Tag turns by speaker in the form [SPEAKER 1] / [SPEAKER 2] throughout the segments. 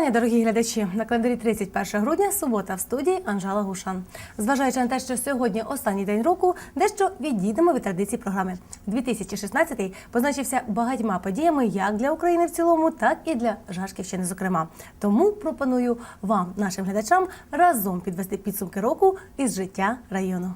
[SPEAKER 1] вітання, дорогі глядачі. На календарі 31 грудня, субота в студії Анжела Гушан. Зважаючи на те, що сьогодні останній день року, дещо відійдемо від традицій програми. 2016 позначився багатьма подіями як для України в цілому, так і для Жашківщини, зокрема. Тому пропоную вам, нашим глядачам, разом підвести підсумки року із життя району.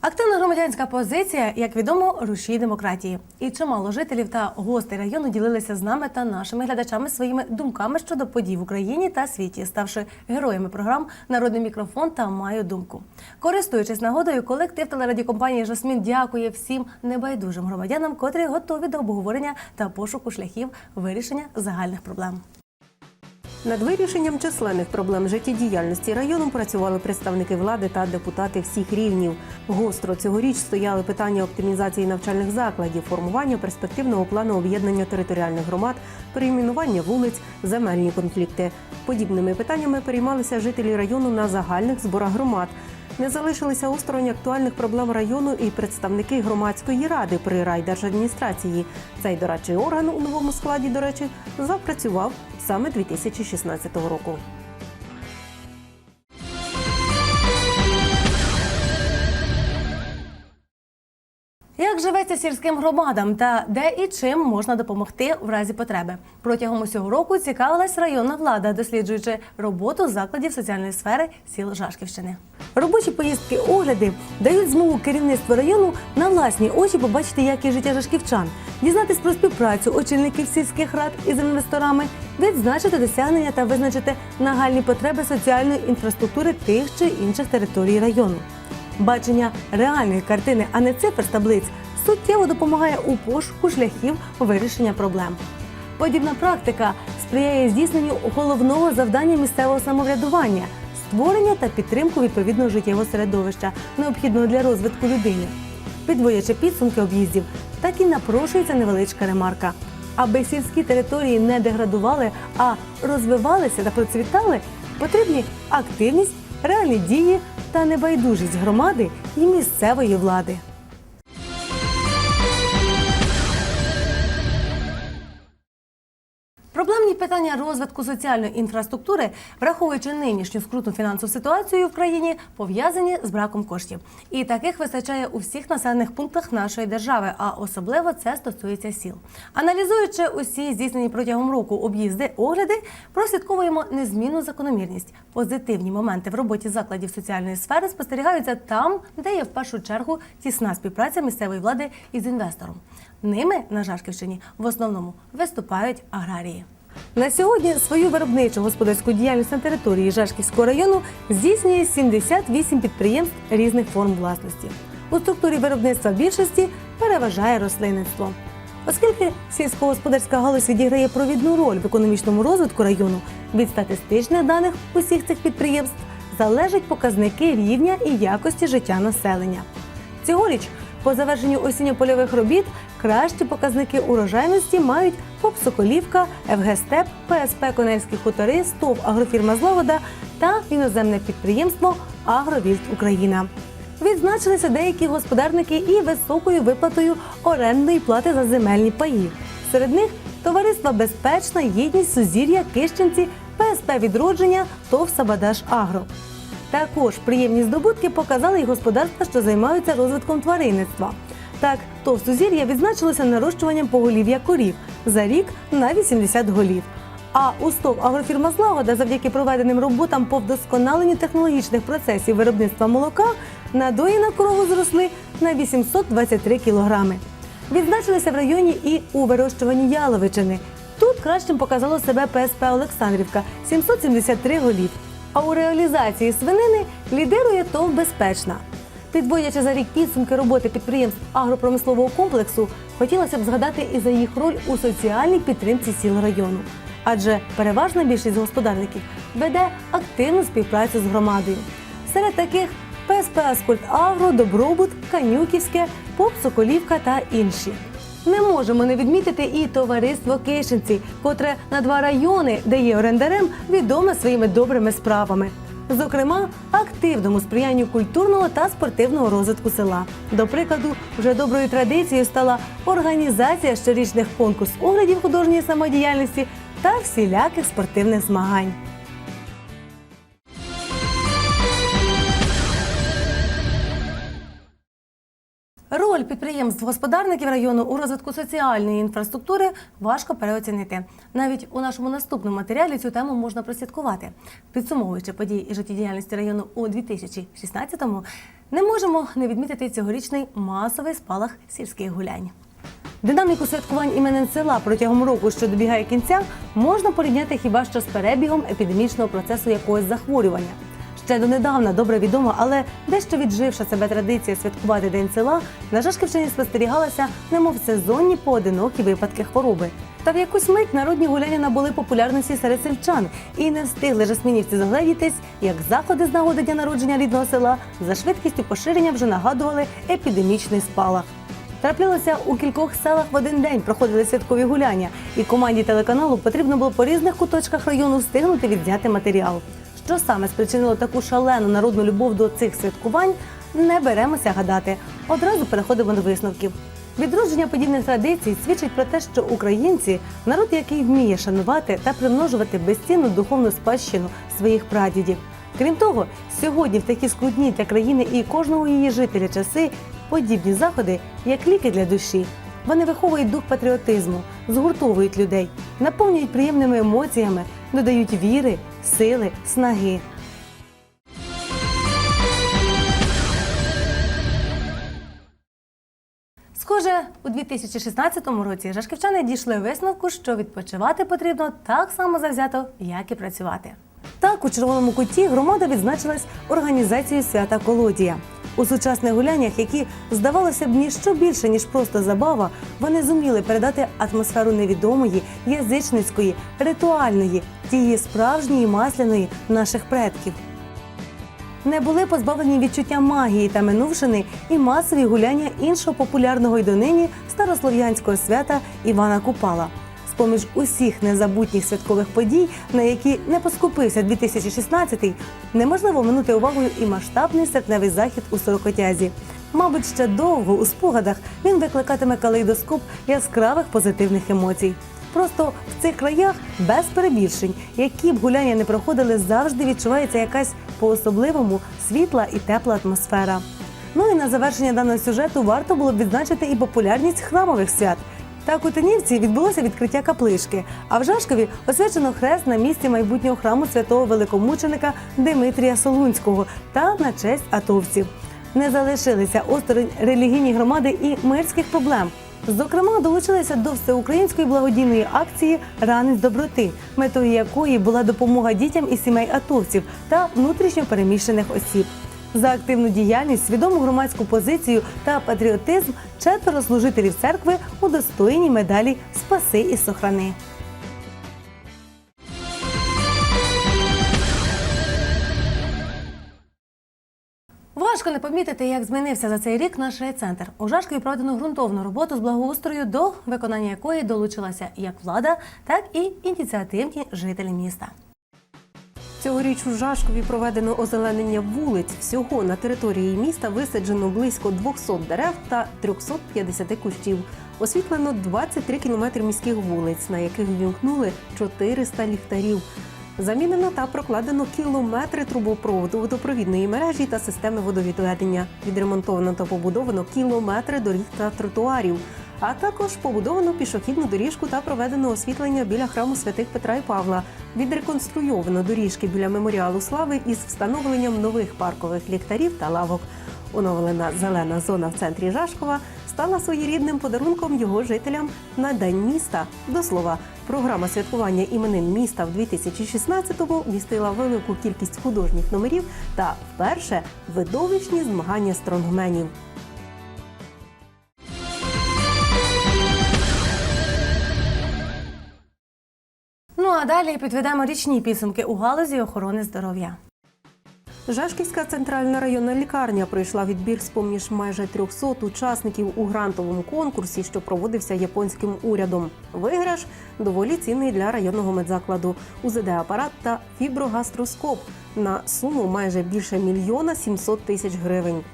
[SPEAKER 1] Активна громадянська позиція, як відомо, рушій демократії. І чимало жителів та гостей району ділилися з нами та нашими глядачами своїми думками щодо подій в Україні та світі, ставши героями програм Народний мікрофон та маю думку. Користуючись нагодою, колектив телерадіокомпанії Жасмін дякує всім небайдужим громадянам, котрі готові до обговорення та пошуку шляхів вирішення загальних проблем.
[SPEAKER 2] Над вирішенням численних проблем життєдіяльності району працювали представники влади та депутати всіх рівнів. Гостро цьогоріч стояли питання оптимізації навчальних закладів, формування перспективного плану об'єднання територіальних громад, перейменування вулиць, земельні конфлікти. Подібними питаннями переймалися жителі району на загальних зборах громад. Не залишилися осторонь актуальних проблем району і представники громадської ради при райдержадміністрації. Цей дорадчий орган у новому складі, до речі, запрацював саме 2016 року.
[SPEAKER 1] Як живеться сільським громадам та де і чим можна допомогти в разі потреби? Протягом усього року цікавилась районна влада, досліджуючи роботу закладів соціальної сфери сіл Жашківщини. Робочі поїздки огляди дають змогу керівництву району на власні очі побачити якість життя жашківчан, дізнатись про співпрацю очільників сільських рад із інвесторами, відзначити досягнення та визначити нагальні потреби соціальної інфраструктури тих чи інших територій району. Бачення реальної картини, а не цифр з таблиць, суттєво допомагає у пошуку шляхів вирішення проблем. Подібна практика сприяє здійсненню головного завдання місцевого самоврядування створення та підтримку відповідного життєвого середовища, необхідного для розвитку людини. Підводячи підсумки об'їздів, так і напрошується невеличка ремарка. Аби сільські території не деградували, а розвивалися та процвітали, потрібні активність, реальні дії та небайдужість громади і місцевої влади. Питання розвитку соціальної інфраструктури, враховуючи нинішню скрутну фінансову ситуацію в країні, пов'язані з браком коштів. І таких вистачає у всіх населених пунктах нашої держави, а особливо це стосується сіл. Аналізуючи усі здійснені протягом року об'їзди, огляди, прослідковуємо незмінну закономірність. Позитивні моменти в роботі закладів соціальної сфери спостерігаються там, де є в першу чергу тісна співпраця місцевої влади із інвестором. Ними на Жашківщині в основному виступають аграрії. На сьогодні свою виробничу господарську діяльність на території Жашківського району здійснює 78 підприємств різних форм власності. У структурі виробництва більшості переважає рослинництво. Оскільки сільськогосподарська галузь відіграє провідну роль в економічному розвитку району, від статистичних даних усіх цих підприємств залежать показники рівня і якості життя населення. Цьогоріч, по завершенню осінньо-польових робіт, кращі показники урожайності мають ФОП «Соколівка», ФГ «Степ», ПСП «Конельські хутори», СТОВ «Агрофірма Зловода» та іноземне підприємство «Агровільд Україна». Відзначилися деякі господарники і високою виплатою орендної плати за земельні паї. Серед них товариства Безпечна, єдність, Сузір'я, Кищенці, ПСП Відродження, ТОВ Сабадаш Агро. Також приємні здобутки показали й господарства, що займаються розвитком тваринництва. Так, ТОВ Сузір'я відзначилося нарощуванням поголів'я корів за рік на 80 голів. А у СТОВ агрофірма Злагода завдяки проведеним роботам по вдосконаленню технологічних процесів виробництва молока надої на корову зросли на 823 кілограми. Відзначилися в районі і у вирощуванні яловичини. Тут кращим показало себе ПСП Олександрівка 773 голів. А у реалізації свинини лідирує ТОВ Безпечна. Підводячи за рік підсумки роботи підприємств агропромислового комплексу, хотілося б згадати і за їх роль у соціальній підтримці сіл району. Адже переважна більшість господарників веде активну співпрацю з громадою. Серед таких ПСП Аскольд Агро, Добробут, Канюківське, ПОП Соколівка та інші. Не можемо не відмітити і товариство Кишинці, котре на два райони, де є орендарем, відоме своїми добрими справами. Зокрема, активному сприянню культурного та спортивного розвитку села. До прикладу, вже доброю традицією стала організація щорічних конкурс оглядів художньої самодіяльності та всіляких спортивних змагань. Роль підприємств-господарників району у розвитку соціальної інфраструктури важко переоцінити. Навіть у нашому наступному матеріалі цю тему можна прослідкувати. Підсумовуючи події і життєдіяльності району у 2016-му, не можемо не відмітити цьогорічний масовий спалах сільських гулянь. Динаміку святкувань іменин села протягом року, що добігає кінця, можна порівняти хіба що з перебігом епідемічного процесу якогось захворювання. Ще донедавна добре відомо, але дещо відживша себе традиція святкувати День села на Жашківщині спостерігалася, немов сезонні поодинокі випадки хвороби. Та в якусь мить народні гуляння набули популярності серед сельчан і не встигли жасмінівці загледітись, як заходи з нагоди дня народження рідного села за швидкістю поширення вже нагадували епідемічний спалах. Траплялося у кількох селах в один день проходили святкові гуляння, і команді телеканалу потрібно було по різних куточках району встигнути відзняти матеріал. Що саме спричинило таку шалену народну любов до цих святкувань, не беремося гадати. Одразу переходимо до висновків. Відродження подібних традицій свідчить про те, що українці народ, який вміє шанувати та примножувати безцінну духовну спадщину своїх прадідів. Крім того, сьогодні в такі скрутні для країни і кожного її жителя часи подібні заходи як ліки для душі. Вони виховують дух патріотизму, згуртовують людей, наповнюють приємними емоціями, додають віри, сили, снаги. Схоже, у 2016 році жашківчани дійшли висновку, що відпочивати потрібно так само завзято, як і працювати. Так, у червоному куті громада відзначилась організацією свята Колодія. У сучасних гуляннях, які здавалося б ніщо більше ніж просто забава, вони зуміли передати атмосферу невідомої, язичницької, ритуальної, тієї справжньої масляної наших предків не були позбавлені відчуття магії та минувшини і масові гуляння іншого популярного й донині старослов'янського свята Івана Купала. З-поміж усіх незабутніх святкових подій, на які не поскупився 2016-й, неможливо минути увагою і масштабний серпневий захід у Сорокотязі. Мабуть, ще довго у спогадах він викликатиме калейдоскоп яскравих позитивних емоцій. Просто в цих краях без перебільшень, які б гуляння не проходили, завжди відчувається якась по-особливому світла і тепла атмосфера. Ну і на завершення даного сюжету варто було б відзначити і популярність храмових свят. Так у відбулося відкриття каплички, а в Жашкові освячено хрест на місці майбутнього храму святого великомученика Димитрія Солунського та на честь атовців. Не залишилися осторонь релігійні громади і мирських проблем. Зокрема, долучилися до всеукраїнської благодійної акції Ранець доброти, метою якої була допомога дітям із сімей атовців та внутрішньо переміщених осіб. За активну діяльність, свідому громадську позицію та патріотизм четверо служителів церкви удостоєні медалі Спаси і сохрани. Важко не помітити, як змінився за цей рік наш райцентр. У Жашкові проведено ґрунтовну роботу з благоустрою, до виконання якої долучилася як влада, так і ініціативні жителі міста.
[SPEAKER 2] Цьогоріч у Жашкові проведено озеленення вулиць. Всього на території міста висаджено близько 200 дерев та 350 кущів. Освітлено 23 кілометри міських вулиць, на яких ввімкнули 400 ліхтарів. Замінено та прокладено кілометри трубопроводу водопровідної мережі та системи водовідведення. Відремонтовано та побудовано кілометри доріг та тротуарів. А також побудовано пішохідну доріжку та проведено освітлення біля храму святих Петра і Павла. Відреконструйовано доріжки біля меморіалу слави із встановленням нових паркових ліхтарів та лавок. Оновлена зелена зона в центрі Жашкова стала своєрідним подарунком його жителям на день міста. До слова, програма святкування іменин міста в 2016-му містила велику кількість художніх номерів та вперше видовищні змагання стронгменів.
[SPEAKER 1] А далі підведемо річні підсумки у галузі охорони здоров'я.
[SPEAKER 2] Жашківська центральна районна лікарня пройшла відбір з поміж майже 300 учасників у грантовому конкурсі, що проводився японським урядом. Виграш доволі цінний для районного медзакладу, УЗД-апарат та фіброгастроскоп на суму майже більше мільйона 700 тисяч гривень.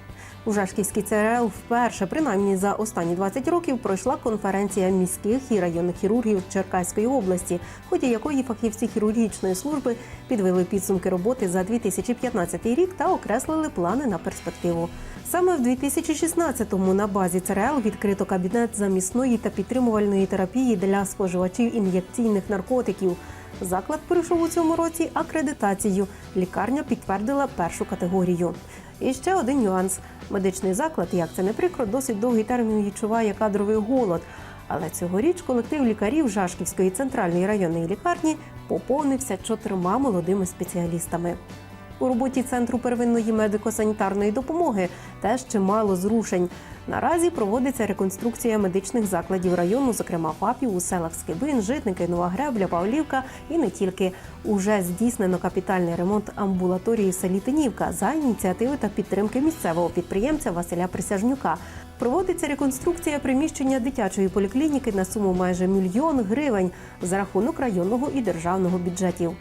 [SPEAKER 2] У Жашківській ЦРЛ вперше, принаймні за останні 20 років, пройшла конференція міських і районних хірургів Черкаської області, ході якої фахівці хірургічної служби підвели підсумки роботи за 2015 рік та окреслили плани на перспективу. Саме в 2016-му на базі ЦРЛ відкрито кабінет замісної та підтримувальної терапії для споживачів ін'єкційних наркотиків. Заклад пройшов у цьому році акредитацію. Лікарня підтвердила першу категорію. І ще один нюанс: медичний заклад, як це не прикро, досить довгий термін відчуває кадровий голод. Але цьогоріч колектив лікарів Жашківської центральної районної лікарні поповнився чотирма молодими спеціалістами. У роботі центру первинної медико-санітарної допомоги теж чимало зрушень. Наразі проводиться реконструкція медичних закладів району, зокрема ФАПів у селах Скибин, Житники, Нова Гребля, Павлівка і не тільки. Уже здійснено капітальний ремонт амбулаторії в селі Тинівка за ініціативи та підтримки місцевого підприємця Василя Присяжнюка. Проводиться реконструкція приміщення дитячої поліклініки на суму майже мільйон гривень за рахунок районного і державного бюджетів.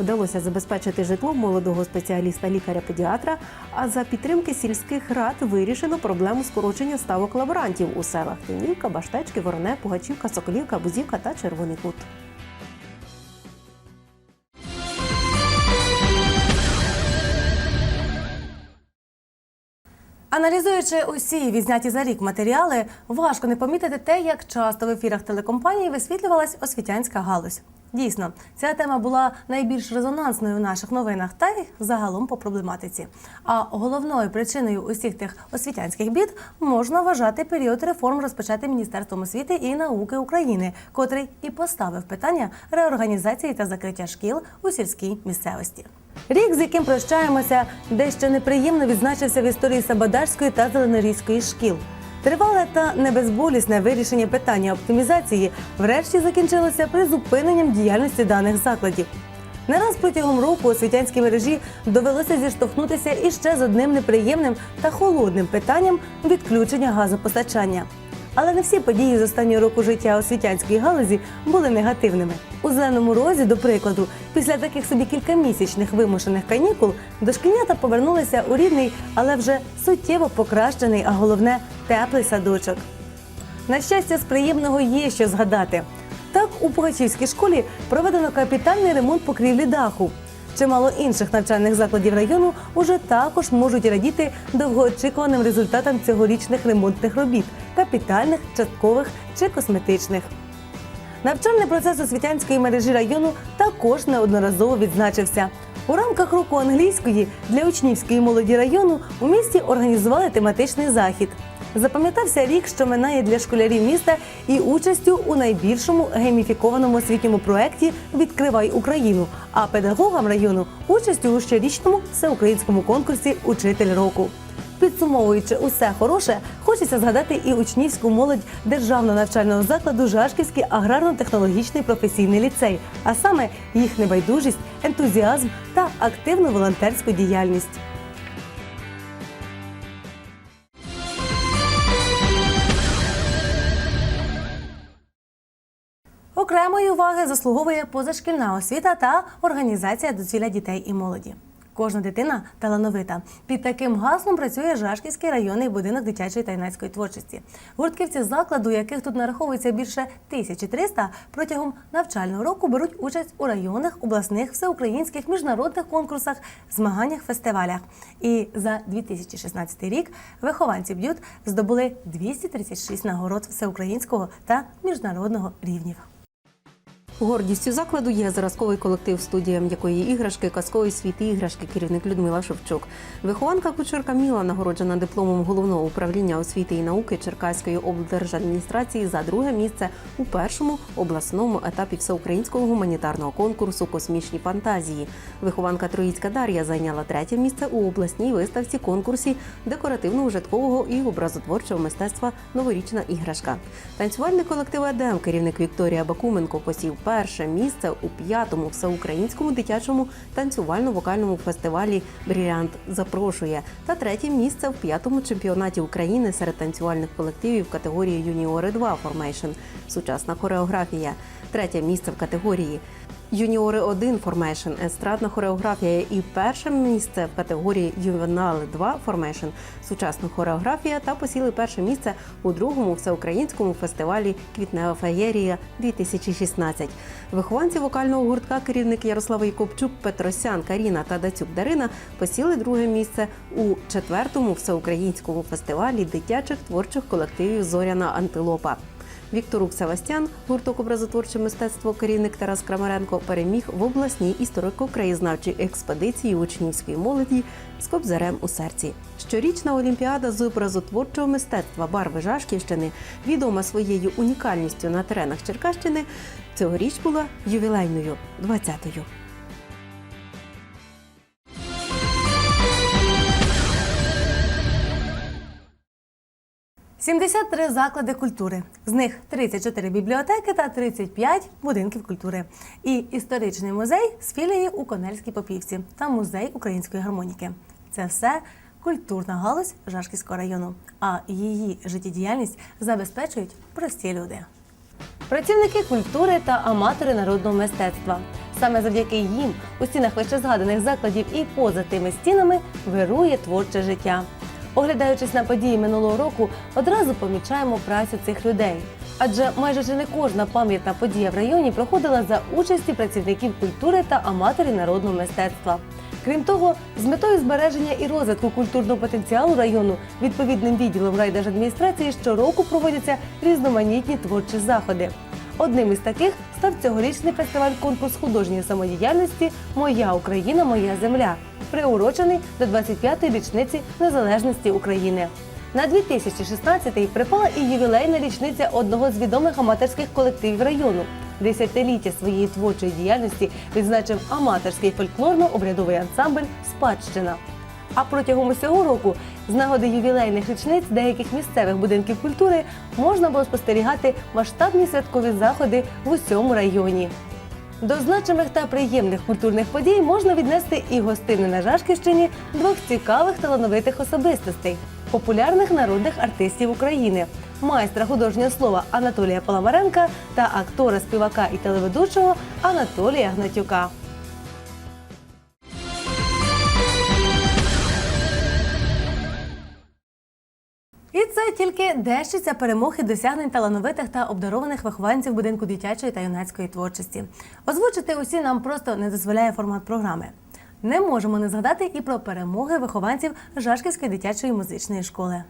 [SPEAKER 2] Вдалося забезпечити житло молодого спеціаліста лікаря-педіатра. А за підтримки сільських рад вирішено проблему скорочення ставок лаборантів у селах Тинівка, Баштечки, Вороне, Пугачівка, Соколівка, Бузівка та Червоний Кут.
[SPEAKER 1] Аналізуючи усі відзняті за рік матеріали, важко не помітити те, як часто в ефірах телекомпанії висвітлювалась освітянська галузь. Дійсно, ця тема була найбільш резонансною в наших новинах та й загалом по проблематиці. А головною причиною усіх тих освітянських бід можна вважати період реформ, розпочатий Міністерством освіти і науки України, котрий і поставив питання реорганізації та закриття шкіл у сільській місцевості. Рік, з яким прощаємося, дещо неприємно відзначився в історії Сабадарської та Зеленорізької шкіл. Тривале та небезболісне вирішення питання оптимізації врешті закінчилося призупиненням діяльності даних закладів. Не раз протягом року освітянській мережі довелося зіштовхнутися іще з одним неприємним та холодним питанням відключення газопостачання. Але не всі події з останнього року життя освітянської галузі були негативними. У зеленому розі, до прикладу, після таких собі кількамісячних вимушених канікул дошкільнята повернулися у рідний, але вже суттєво покращений, а головне теплий садочок. На щастя, з приємного є що згадати. Так, у Пугачівській школі проведено капітальний ремонт покрівлі даху. Чимало інших навчальних закладів району уже також можуть радіти довгоочікуваним результатам цьогорічних ремонтних робіт капітальних, часткових чи косметичних. Навчальний процес освітянської мережі району також неодноразово відзначився. У рамках року англійської для учнівської молоді району у місті організували тематичний захід. Запам'ятався рік, що минає для школярів міста і участю у найбільшому гейміфікованому освітньому проєкті Відкривай Україну, а педагогам району участю у щорічному всеукраїнському конкурсі Учитель року. Підсумовуючи усе хороше, хочеться згадати і учнівську молодь державного навчального закладу Жашківський аграрно-технологічний професійний ліцей, а саме їх небайдужість, ентузіазм та активну волонтерську діяльність. Окремої уваги заслуговує позашкільна освіта та організація дозвілля дітей і молоді. Кожна дитина талановита. Під таким гаслом працює Жашківський районний будинок дитячої та юнацької творчості. Гуртківці закладу, яких тут нараховується більше 1300, протягом навчального року беруть участь у районних, обласних, всеукраїнських міжнародних конкурсах, змаганнях, фестивалях. І за 2016 рік вихованці б'ют здобули 236 нагород всеукраїнського та міжнародного рівнів.
[SPEAKER 2] Гордістю закладу є зразковий колектив, студія м'якої іграшки, казковий світ іграшки, керівник Людмила Шевчук. Вихованка кучерка Міла нагороджена дипломом головного управління освіти і науки Черкаської облдержадміністрації за друге місце у першому обласному етапі всеукраїнського гуманітарного конкурсу Космічні фантазії. Вихованка Троїцька Дар'я зайняла третє місце у обласній виставці конкурсі декоративно-ужиткового і образотворчого мистецтва Новорічна іграшка. Танцювальний колектив ЕДМ, керівник Вікторія Бакуменко посів перше місце у п'ятому всеукраїнському дитячому танцювально-вокальному фестивалі Брілянт запрошує та третє місце в п'ятому чемпіонаті України серед танцювальних колективів категорії Юніори 2 Формейшн. сучасна хореографія, третє місце в категорії Юніори 1 Formation естрадна хореографія і перше місце в категорії Ювенали 2 Formation сучасна хореографія та посіли перше місце у другому всеукраїнському фестивалі Квітнева феєрія 2016. Вихованці вокального гуртка керівник Ярослава Якубчук, Петросян, Каріна та Дацюк Дарина посіли друге місце у четвертому всеукраїнському фестивалі дитячих творчих колективів Зоряна Антилопа. Вікторук Севастян, гурток образотворче мистецтво, керівник Тарас Крамаренко переміг в обласній історико-краєзнавчій експедиції учнівської молоді з кобзарем у серці. Щорічна олімпіада з образотворчого мистецтва Барви Жашківщини, відома своєю унікальністю на теренах Черкащини, цьогоріч була ювілейною 20-ю.
[SPEAKER 1] 73 заклади культури. З них 34 бібліотеки та 35 будинків культури. І історичний музей з філією у Конельській Попівці та музей української гармоніки. Це все культурна галузь Жашківського району. А її життєдіяльність забезпечують прості люди. Працівники культури та аматори народного мистецтва. Саме завдяки їм у стінах вище згаданих закладів і поза тими стінами вирує творче життя. Оглядаючись на події минулого року, одразу помічаємо працю цих людей. Адже майже чи не кожна пам'ятна подія в районі проходила за участі працівників культури та аматорів народного мистецтва. Крім того, з метою збереження і розвитку культурного потенціалу району відповідним відділом райдержадміністрації щороку проводяться різноманітні творчі заходи. Одним із таких став цьогорічний фестиваль конкурс художньої самодіяльності Моя Україна, моя земля, приурочений до 25-ї річниці незалежності України. На 2016-й припала і ювілейна річниця одного з відомих аматорських колективів району. Десятиліття своєї творчої діяльності відзначив аматорський фольклорно-обрядовий ансамбль Спадщина. А протягом усього року з нагоди ювілейних річниць деяких місцевих будинків культури можна було спостерігати масштабні святкові заходи в усьому районі. До значимих та приємних культурних подій можна віднести і гостини на Жашківщині двох цікавих талановитих особистостей популярних народних артистів України, майстра художнього слова Анатолія Паламаренка та актора, співака і телеведучого Анатолія Гнатюка. І тільки дещиця перемог і досягнень талановитих та обдарованих вихованців будинку дитячої та юнацької творчості. Озвучити усі нам просто не дозволяє формат програми. Не можемо не згадати і про перемоги вихованців Жашківської дитячої музичної школи.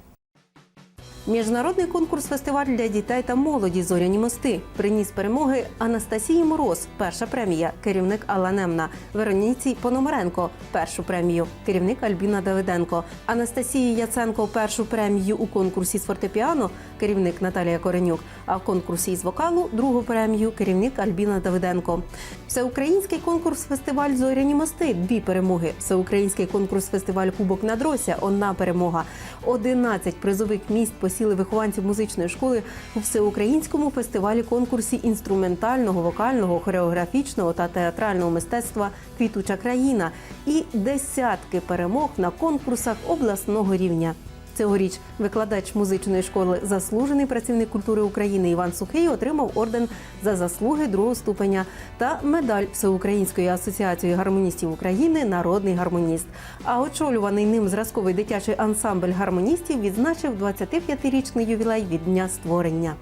[SPEAKER 2] Міжнародний конкурс фестиваль для дітей та молоді Зоряні мости приніс перемоги Анастасії Мороз, перша премія, керівник Алла Немна, Вероніці Пономаренко, першу премію, керівник Альбіна Давиденко, Анастасії Яценко, першу премію у конкурсі з фортепіано, керівник Наталія Коренюк. А в конкурсі з вокалу другу премію, керівник Альбіна Давиденко. Всеукраїнський конкурс фестиваль Зоряні мости дві перемоги. Всеукраїнський конкурс фестиваль Кубок Надрося одна перемога. 11 призових місць посіли вихованців музичної школи у всеукраїнському фестивалі конкурсі інструментального, вокального, хореографічного та театрального мистецтва Квітуча країна і десятки перемог на конкурсах обласного рівня. Цьогоріч викладач музичної школи, заслужений працівник культури України Іван Сухий отримав орден за заслуги другого ступеня та медаль Всеукраїнської асоціації гармоністів України Народний гармоніст. А очолюваний ним зразковий дитячий ансамбль гармоністів відзначив 25-річний ювілей від дня створення.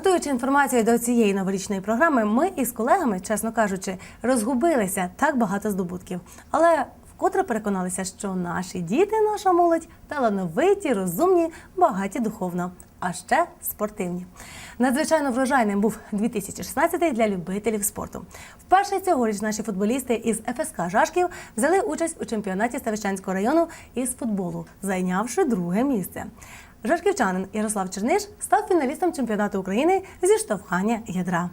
[SPEAKER 1] Готуючи інформацію до цієї новорічної програми, ми із колегами, чесно кажучи, розгубилися так багато здобутків. Але вкотре переконалися, що наші діти, наша молодь талановиті, розумні, багаті духовно, а ще спортивні. Надзвичайно врожайним був 2016 для любителів спорту. Вперше цьогоріч наші футболісти із ФСК Жашків взяли участь у чемпіонаті Ставищанського району із футболу, зайнявши друге місце. Жашківчанин Ярослав Черниш став фіналістом чемпіонату України зі штовхання ядра.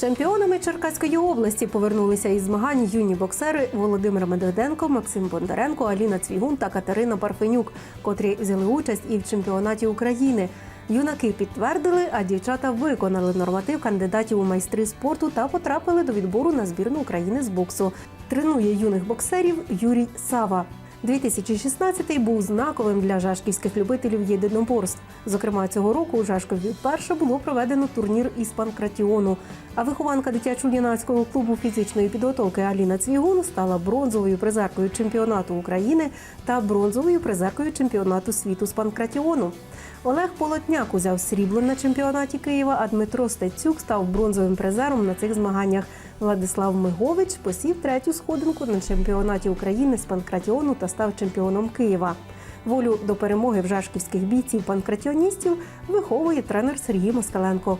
[SPEAKER 2] Чемпіонами Черкаської області повернулися із змагань юні боксери Володимир Медведенко, Максим Бондаренко, Аліна Цвігун та Катерина Парфенюк, котрі взяли участь і в чемпіонаті України. Юнаки підтвердили, а дівчата виконали норматив кандидатів у майстри спорту та потрапили до відбору на збірну України з боксу. Тренує юних боксерів Юрій Сава. 2016 був знаковим для жашківських любителів єдиноборств. Зокрема, цього року у Жашкові вперше було проведено турнір із панкратіону. А вихованка дитячо-юнацького клубу фізичної підготовки Аліна Цвігун стала бронзовою призеркою чемпіонату України та бронзовою призеркою чемпіонату світу з панкратіону. Олег Полотняк узяв срібло на чемпіонаті Києва, а Дмитро Стецюк став бронзовим призером на цих змаганнях. Владислав Мигович посів третю сходинку на чемпіонаті України з панкратіону та став чемпіоном Києва. Волю до перемоги в жашківських бійців панкратіоністів виховує тренер Сергій Москаленко.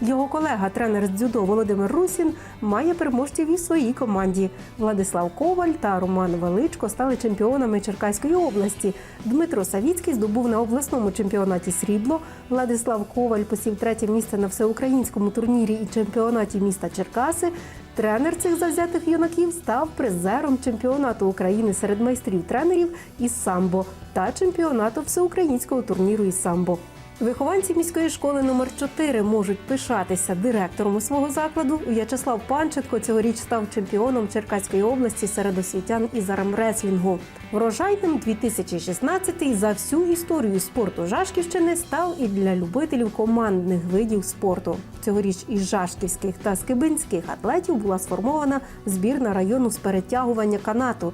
[SPEAKER 2] Його колега, тренер з дзюдо Володимир Русін, має переможців і своїй команді. Владислав Коваль та Роман Величко стали чемпіонами Черкаської області. Дмитро Савіцький здобув на обласному чемпіонаті срібло. Владислав Коваль посів третє місце на всеукраїнському турнірі і чемпіонаті міста Черкаси. Тренер цих завзятих юнаків став призером чемпіонату України серед майстрів тренерів із самбо та чемпіонату всеукраїнського турніру із самбо. Вихованці міської школи номер 4 можуть пишатися директором у свого закладу. В'ячеслав Панченко цьогоріч став чемпіоном Черкаської області серед освітян із армреслінгу. Врожайним 2016 за всю історію спорту Жашківщини став і для любителів командних видів спорту. Цьогоріч із жашківських та скибинських атлетів була сформована збірна району з перетягування канату.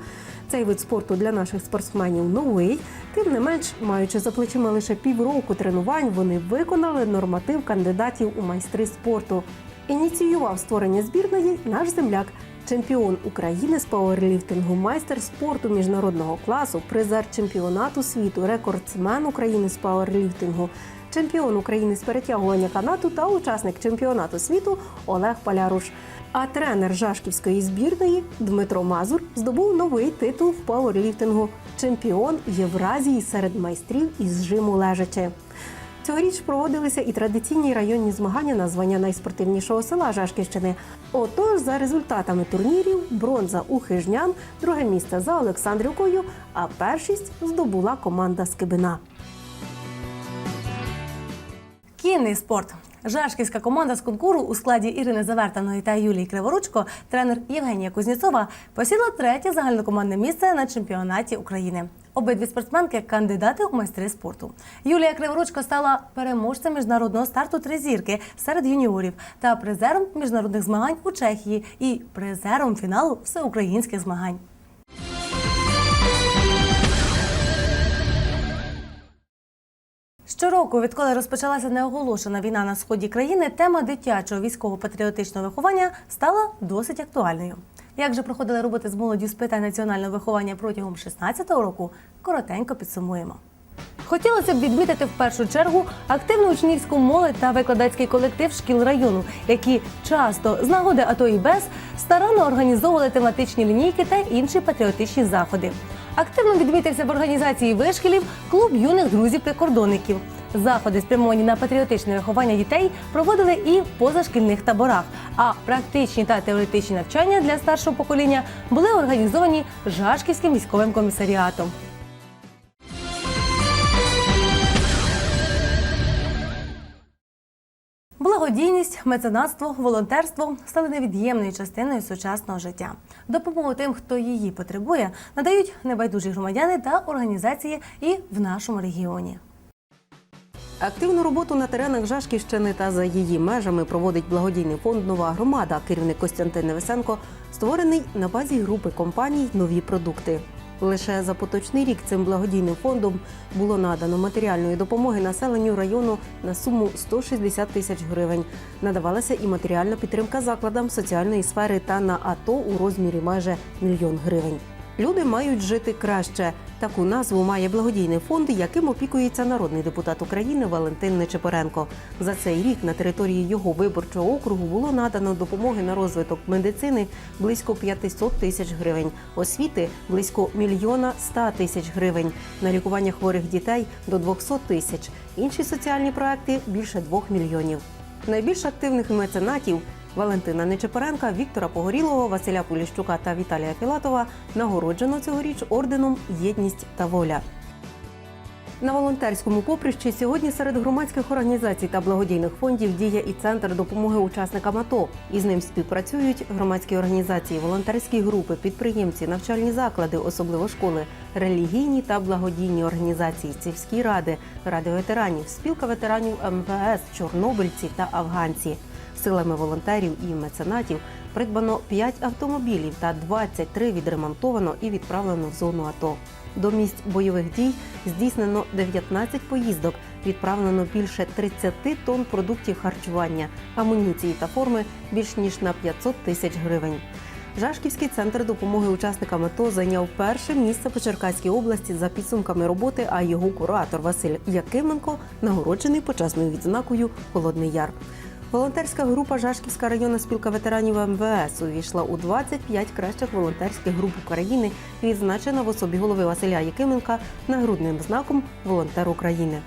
[SPEAKER 2] Цей вид спорту для наших спортсменів новий. Тим не менш, маючи за плечима лише півроку тренувань, вони виконали норматив кандидатів у майстри спорту. Ініціював створення збірної наш земляк, чемпіон України з пауерліфтингу, майстер спорту міжнародного класу, призер чемпіонату світу, рекордсмен України з пауерліфтингу, чемпіон України з перетягування канату та учасник чемпіонату світу Олег Паляруш. А тренер Жашківської збірної Дмитро Мазур здобув новий титул в пауерліфтингу чемпіон Євразії серед майстрів із жиму лежачи. Цьогоріч проводилися і традиційні районні змагання на звання найспортивнішого села Жашківщини. Отож, за результатами турнірів, бронза у хижнян, друге місце за Олександрівкою, а першість здобула команда Скибина.
[SPEAKER 1] Кінний спорт. Жашківська команда з конкуру у складі Ірини Завертаної та Юлії Криворучко, тренер Євгенія Кузнєцова, посіла третє загальнокомандне місце на чемпіонаті України. Обидві спортсменки кандидати у майстри спорту. Юлія Криворучко стала переможцем міжнародного старту три зірки серед юніорів та призером міжнародних змагань у Чехії і призером фіналу всеукраїнських змагань. Щороку, відколи розпочалася неоголошена війна на сході країни, тема дитячого військово-патріотичного виховання стала досить актуальною. Як же проходили роботи з молоддю з питань національного виховання протягом 16-го року, коротенько підсумуємо. Хотілося б відмітити в першу чергу активну учнівську молодь та викладацький колектив шкіл району, які часто з нагоди, а то і без, старанно організовували тематичні лінійки та інші патріотичні заходи. Активно відмітився в організації вишкілів клуб юних друзів-прикордонників. Заходи, спрямовані на патріотичне виховання дітей, проводили і в позашкільних таборах. А практичні та теоретичні навчання для старшого покоління були організовані Жашківським військовим комісаріатом. Благодійність, меценатство, волонтерство стали невід'ємною частиною сучасного життя. Допомогу тим, хто її потребує, надають небайдужі громадяни та організації і в нашому регіоні.
[SPEAKER 2] Активну роботу на теренах Жашківщини та за її межами проводить благодійний фонд Нова громада. Керівник Костянтин Невесенко створений на базі групи компаній Нові продукти. Лише за поточний рік цим благодійним фондом було надано матеріальної допомоги населенню району на суму 160 тисяч гривень. Надавалася і матеріальна підтримка закладам соціальної сфери та на АТО у розмірі майже мільйон гривень. Люди мають жити краще. Таку назву має благодійний фонд, яким опікується народний депутат України Валентин Нечепоренко. За цей рік на території його виборчого округу було надано допомоги на розвиток медицини близько 500 тисяч гривень, освіти близько мільйона 100 тисяч гривень, на лікування хворих дітей до 200 тисяч. Інші соціальні проекти більше 2 мільйонів. Найбільш активних меценатів Валентина Нечепоренка, Віктора Погорілого, Василя Поліщука та Віталія Філатова нагороджено цьогоріч орденом Єдність та воля. На волонтерському поприщі сьогодні серед громадських організацій та благодійних фондів діє і центр допомоги учасникам АТО. Із ним співпрацюють громадські організації, волонтерські групи, підприємці, навчальні заклади, особливо школи, релігійні та благодійні організації, сільські ради, ради ветеранів, спілка ветеранів МВС, чорнобильці та афганці. Силами волонтерів і меценатів придбано 5 автомобілів та 23 відремонтовано і відправлено в зону АТО. До місць бойових дій здійснено 19 поїздок, відправлено більше 30 тонн продуктів харчування, амуніції та форми більш ніж на 500 тисяч гривень. Жашківський центр допомоги учасникам АТО зайняв перше місце по Черкаській області за підсумками роботи, а його куратор Василь Якименко нагороджений почесною відзнакою Холодний Яр. Волонтерська група Жашківська районна спілка ветеранів МВС увійшла у 25 кращих волонтерських груп України, відзначена в особі голови Василя Якименка нагрудним знаком Волонтер України.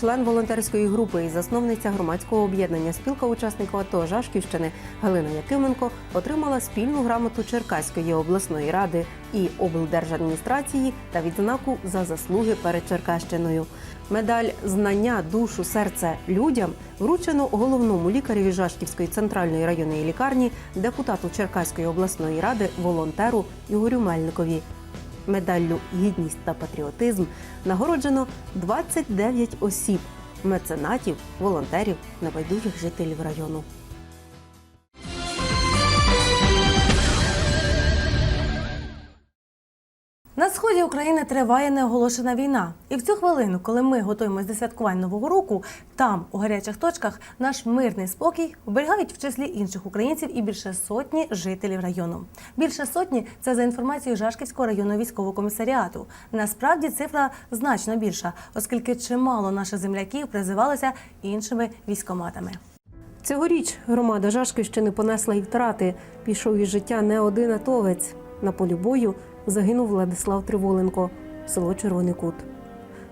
[SPEAKER 2] Член волонтерської групи і засновниця громадського об'єднання спілка учасників АТО Жашківщини Галина Якименко отримала спільну грамоту Черкаської обласної ради і облдержадміністрації та відзнаку за заслуги перед Черкащиною. Медаль знання, душу, серце людям вручено головному лікареві Жашківської центральної районної лікарні, депутату Черкаської обласної ради, волонтеру Ігорю Мельникові. Медаллю Гідність та патріотизм нагороджено 29 осіб, меценатів, волонтерів, небайдужих жителів району.
[SPEAKER 1] Сході України триває неоголошена війна, і в цю хвилину, коли ми готуємось до святкувань нового року, там у гарячих точках наш мирний спокій оберігають в числі інших українців і більше сотні жителів району. Більше сотні це за інформацією Жашківського районного військового комісаріату. Насправді цифра значно більша, оскільки чимало наших земляків призивалося іншими військоматами.
[SPEAKER 2] Цьогоріч громада Жашківщини понесла й втрати. Пішов із життя не один атовець. На полі бою загинув Владислав Триволенко, село Червоний Кут.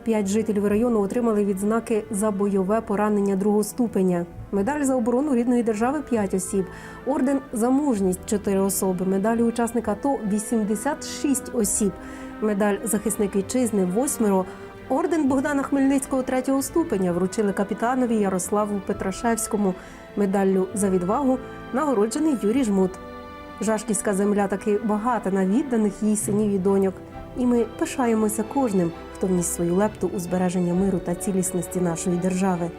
[SPEAKER 2] П'ять жителів району отримали відзнаки за бойове поранення другого ступеня. Медаль за оборону рідної держави 5 осіб. Орден за мужність 4 особи. Медалі учасника АТО 86 осіб. Медаль захисник вітчизни 8. Орден Богдана Хмельницького третього ступеня вручили капітанові Ярославу Петрашевському. Медаллю за відвагу нагороджений Юрій Жмут. Жашківська земля таки багата на відданих їй синів і доньок. І ми пишаємося кожним, хто вніс свою лепту у збереження миру та цілісності нашої держави.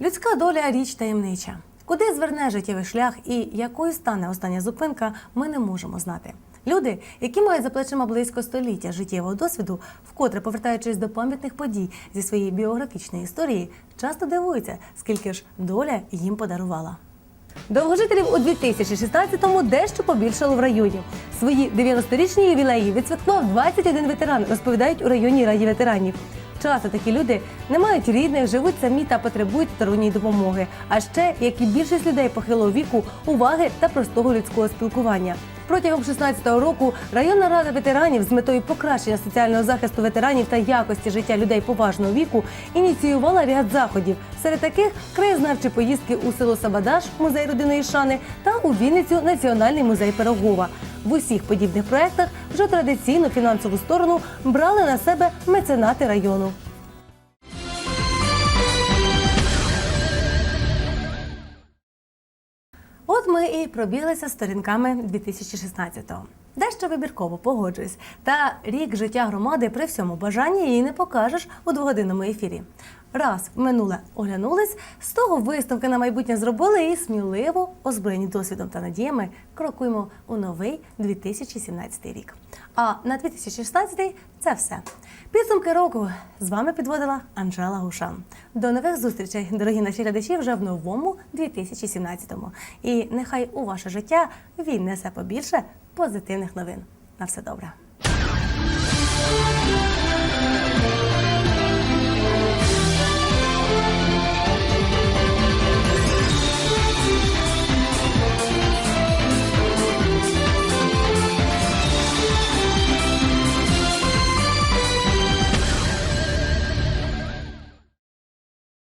[SPEAKER 1] Людська доля річ таємнича. Куди зверне життєвий шлях і якою стане остання зупинка, ми не можемо знати. Люди, які мають за плечима близько століття життєвого досвіду, вкотре повертаючись до пам'ятних подій зі своєї біографічної історії, часто дивуються, скільки ж доля їм подарувала. Довгожителів у 2016-му дещо побільшало в районі. Свої 90-річні ювілеї відсвяткував 21 ветеран, розповідають у районній раді ветеранів. Часто такі люди не мають рідних, живуть самі та потребують сторонньої допомоги. А ще, як і більшість людей похилого віку, уваги та простого людського спілкування. Протягом 16-го року районна рада ветеранів з метою покращення соціального захисту ветеранів та якості життя людей поважного віку ініціювала ряд заходів. Серед таких краєзнавчі поїздки у село Сабадаш, музей родинної шани, та у Вінницю Національний музей Пирогова. В усіх подібних проєктах вже традиційну фінансову сторону брали на себе меценати району. От ми і пробіглися сторінками 2016-го. Дещо вибірково погоджуюсь. Та рік життя громади при всьому бажанні її не покажеш у двогодинному ефірі. Раз минуле оглянулись, з того виставки на майбутнє зробили і сміливо, озброєні досвідом та надіями, крокуємо у новий 2017 рік. А на 2016 це все. Підсумки року з вами підводила Анжела Гушан. До нових зустрічей, дорогі наші глядачі, вже в новому 2017-му. І нехай у ваше життя він несе побільше позитивних новин. На все добре.